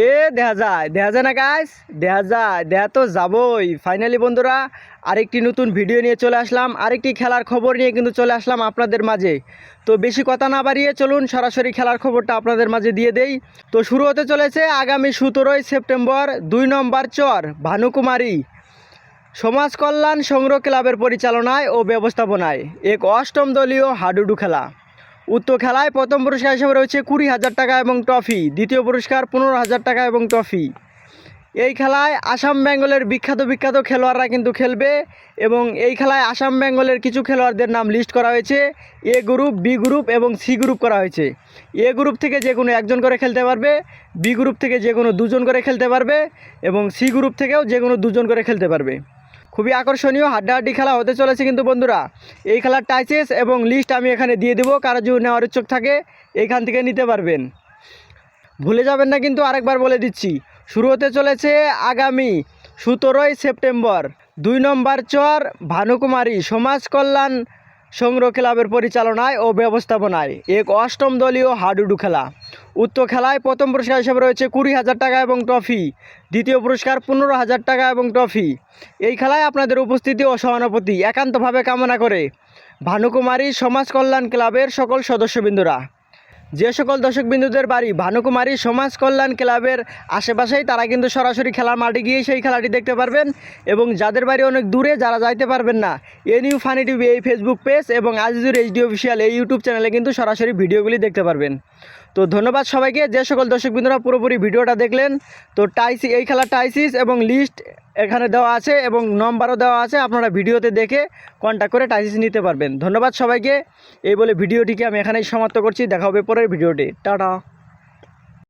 এ দেখা যায় দেখা যায় না গাইস দেখা যায় দেখা তো যাবই। ফাইনালি বন্ধুরা, আরেকটি নতুন ভিডিও নিয়ে চলে আসলাম। আরেকটি খেলার খবর নিয়ে কিন্তু চলে আসলাম আপনাদের মাঝে। তো বেশি কথা না বাড়িয়ে চলুন, সরাসরি খেলার খবরটা আপনাদের মাঝে দিয়ে দেই। তো শুরু হতে চলেছে আগামী সতেরোই সেপ্টেম্বর, দুই নম্বর চর, ভানুকুমারী। সমাজ কল্যাণ সংগ্রহ ক্লাবের পরিচালনায় ও ব্যবস্থাপনায়। এক অষ্টম দলীয় হাডুডু খেলা। উক্ত খেলায় প্রথম পুরস্কার হিসেবে রয়েছে কুড়ি হাজার টাকা এবং ট্রফি, দ্বিতীয় পুরস্কার পনেরো হাজার টাকা এবং ট্রফি। এই খেলায় আসাম বেঙ্গলের বিখ্যাত বিখ্যাত খেলোয়াড়রা কিন্তু খেলবে এবং এই খেলায় আসাম বেঙ্গলের কিছু খেলোয়াড়দের নাম লিস্ট করা হয়েছে। এ গ্রুপ বি গ্রুপ এবং সি গ্রুপ করা হয়েছে। এ গ্রুপ থেকে যে কোনো একজন করে খেলতে পারবে, বি গ্রুপ থেকে যে কোনো দুজন করে খেলতে পারবে এবং সি গ্রুপ থেকেও যে কোনো দুজন করে খেলতে পারবে। খুবই আকর্ষণীয়, হাড্ডাহাড্ডি খেলা হতে চলেছে কিন্তু বন্ধুরা। এই খেলার টাইচেস এবং লিস্ট আমি এখানে দিয়ে দেবো, কারও যদি নেওয়ার ইচ্ছুক থাকে এইখান থেকে নিতে পারবেন। ভুলে যাবেন না কিন্তু আরেকবার বলে দিচ্ছি, শুরু হতে চলেছে আগামী সতেরোই সেপ্টেম্বর, দুই নম্বর চর ভানুকুমারী সমাজ কল্যাণ সংগ্রহ ক্লাবের পরিচালনায় ও ব্যবস্থাপনায়, এক অষ্টম দলীয় হাডুডু খেলা। উক্ত খেলায় প্রথম পুরস্কার হিসেবে রয়েছে কুড়ি হাজার টাকা এবং ট্রফি। দ্বিতীয় পুরস্কার পনেরো হাজার টাকা এবং ট্রফি। এই খেলায় আপনাদের উপস্থিতি ও সহানুভূতি একান্তভাবে কামনা করে। ভানুকুমারী সমাজ কল্যাণ ক্লাবের সকল সদস্যবৃন্দরা। যে সকল দর্শকবিন্দুদের বাড়ি ভানুকুমারী সমাজ কল্যাণ ক্লাবের আশেপাশেই তারা কিন্তু সরাসরি খেলার মাঠে গিয়ে সেই খেলাটি দেখতে পারবেন এবং যাদের বাড়ি অনেক দূরে যারা যাইতে পারবেন না, এ নিউ ফানি টিভি এই ফেসবুক পেজ এবং আজিজুর এইচডি অফিসিয়াল এই ইউটিউব চ্যানেলে কিন্তু সরাসরি ভিডিওগুলি দেখতে পারবেন। তো ধন্যবাদ সবাইকে, যে সকল দর্শকবৃন্দরা পুরোপুরি ভিডিওটা দেখলেন, তো টাইসি এই খেলার টাইসিস এবং লিস্ট এখানে দেওয়া আছে এবং নম্বরও দেওয়া আছে, আপনারা ভিডিওতে দেখে কন্ট্যাক্ট করে টাইসিস নিতে পারবেন। ধন্যবাদ সবাইকে, এই বলে ভিডিওটিকে আমি এখানেই সমাপ্ত করছি, দেখা হবে পরের ভিডিওটি টাটা।